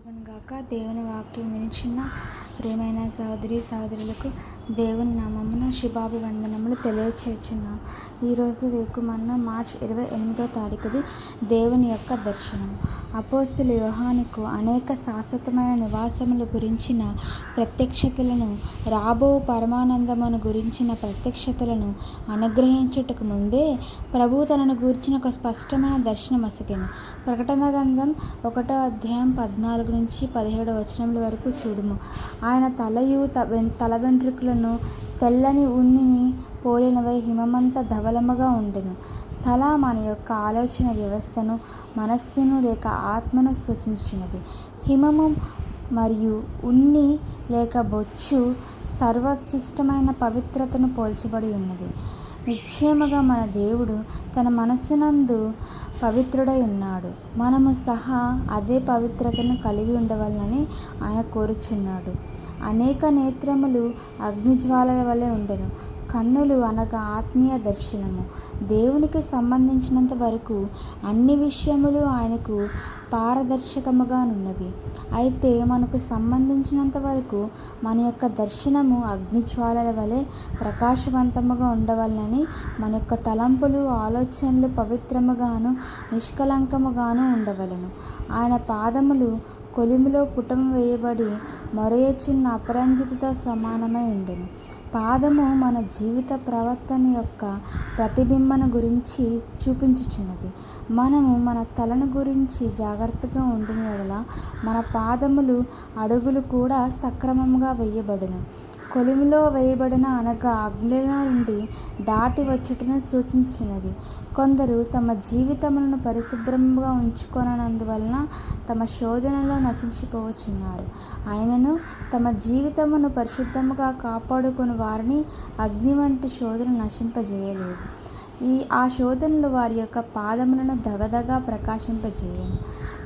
కలుగునుగాక దేవుని వాక్యం వినిచిన ప్రియమైన సహోదరి సహోదరులకు దేవుని నామమున శుభాభివందనములు తెలియచేస్తున్నాం ఈరోజు వేకుమన్న మార్చ్ ఇరవై ఎనిమిదో తారీఖుది దేవుని యొక్క దర్శనం. అపోస్తుల వ్యూహానికి అనేక శాశ్వతమైన నివాసముల గురించిన ప్రత్యక్షతలను రాబో పరమానందమును గురించిన ప్రత్యక్షతలను అనుగ్రహించుటకు ముందే ప్రభు తనను గురించిన ఒక స్పష్టమైన దర్శనం అసగాను ప్రకటన గంధం ఒకటో అధ్యాయం పద్నాలుగు నుంచి పదిహేడు వచనముల వరకు చూడుము. ఆయన తలయు తల వెంట్రుకలను తెల్లని ఉన్నిని పోలినవై హిమమంత ధవలముగా ఉండెను. తల మన యొక్క ఆలోచన వ్యవస్థను మనస్సును లేక ఆత్మను సూచించినది. హిమము మరియు ఉన్ని లేక బొచ్చు సర్వశిష్టమైన పవిత్రతను పోల్చబడి ఉన్నది. నిశ్చయముగా మన దేవుడు తన మనస్సునందు పవిత్రుడై ఉన్నాడు. మనము సహా అదే పవిత్రతను కలిగి ఉండవాలని ఆయన కోరుచున్నాడు. అనేక నేత్రములు అగ్నిజ్వాలల వలె ఉండెను. కన్నులు అనగా ఆత్మీయ దర్శనము. దేవునికి సంబంధించినంత వరకు అన్ని విషయములు ఆయనకు పారదర్శకముగానున్నవి అయితే మనకు సంబంధించినంత వరకు మన యొక్క దర్శనము అగ్నిజ్వాలల వలె ప్రకాశవంతముగా ఉండవాలని మన యొక్క తలంపులు ఆలోచనలు పవిత్రముగాను నిష్కలంకముగాను ఉండవలను. ఆయన పాదములు కొలిమిలో పుటం వేయబడి మొరయచున్న అపరంజితతో సమానమై ఉండెను. పాదము మన జీవిత ప్రవర్తన యొక్క ప్రతిబింబన గురించి చూపించుచున్నది. మనము మన తలను గురించి జాగ్రత్తగా ఉండిన యెడల మన పాదములు అడుగులు కూడా సక్రమంగా వేయబడును. కొలిమిలో వేయబడిన అనగా అగ్నిలో నుండి దాటి వచ్చుటను సూచించున్నది కొందరు తమ జీవితములను పరిశుభ్రంగా ఉంచుకొనందువలన తమ శోధనలో నశించిపోవచ్చున్నారు. ఆయనను తమ జీవితమును పరిశుద్ధముగా కాపాడుకుని వారిని అగ్ని వంటి శోధన నశింపజేయలేదు. ఈ ఆ శోధనలు వారి యొక్క పాదములను దగదగా ప్రకాశింపజేయను.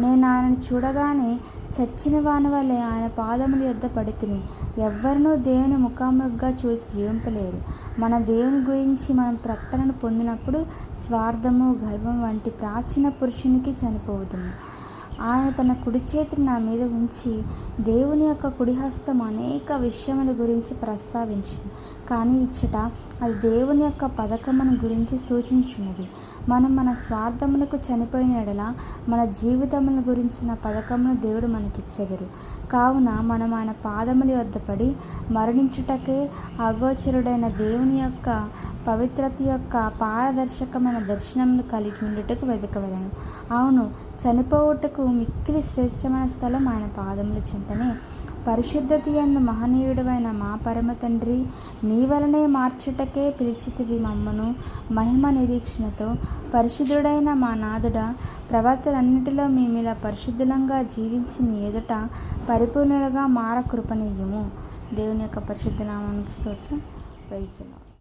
నేను ఆయనను చూడగానే చచ్చిన వాని వల్లే ఆయన పాదముల యొద్ద పడితిని ఎవ్వరినూ దేవుని ముఖాముఖిగా చూసి జీవింపలేరు. మన దేవుని గురించి మనం ప్రకటనను పొందినప్పుడు స్వార్థము గర్వం వంటి ప్రాచీన పురుషునికి చనిపోతుంది ఆయన తన కుడి చేతిని నా మీద ఉంచి దేవుని యొక్క కుడిహస్తం అనేక విషయముల గురించి ప్రస్తావించింది కానీ ఇచ్చట అది దేవుని యొక్క పథకమును గురించి సూచించున్నది. మనం మన స్వార్థములకు చనిపోయిన ఎడల మన జీవితముల గురించిన పథకమును దేవుడు మనకిచ్చెదరు. కావున మనం ఆయన పాదముల వద్ద పడి మరణించుటకే అగోచరుడైన దేవుని యొక్క పవిత్రత యొక్క పారదర్శకమైన దర్శనమును కలిగి ఉండుటకు వెతకవలను అవును చనిపోవుటకు మిక్కిలి శ్రేష్టమైన స్థలం ఆయన పాదముల చెంతనే. పరిశుద్ధత ఎందు మహనీయుడమైన మా పరమ తండ్రి నీ వలనే మార్చుటకే పిలిచితివి మమ్మను మహిమ నిరీక్షణతో. పరిశుద్ధుడైన మా నాదుడ ప్రవర్తలన్నిటిలో మేమిలా పరిశుద్ధులంగా జీవించి నీ ఎదుట పరిపూర్ణులుగా మార కృపనీయము దేవుని యొక్క పరిశుద్ధ నామానికి స్తోత్రం. ప్రైజ్లాడ్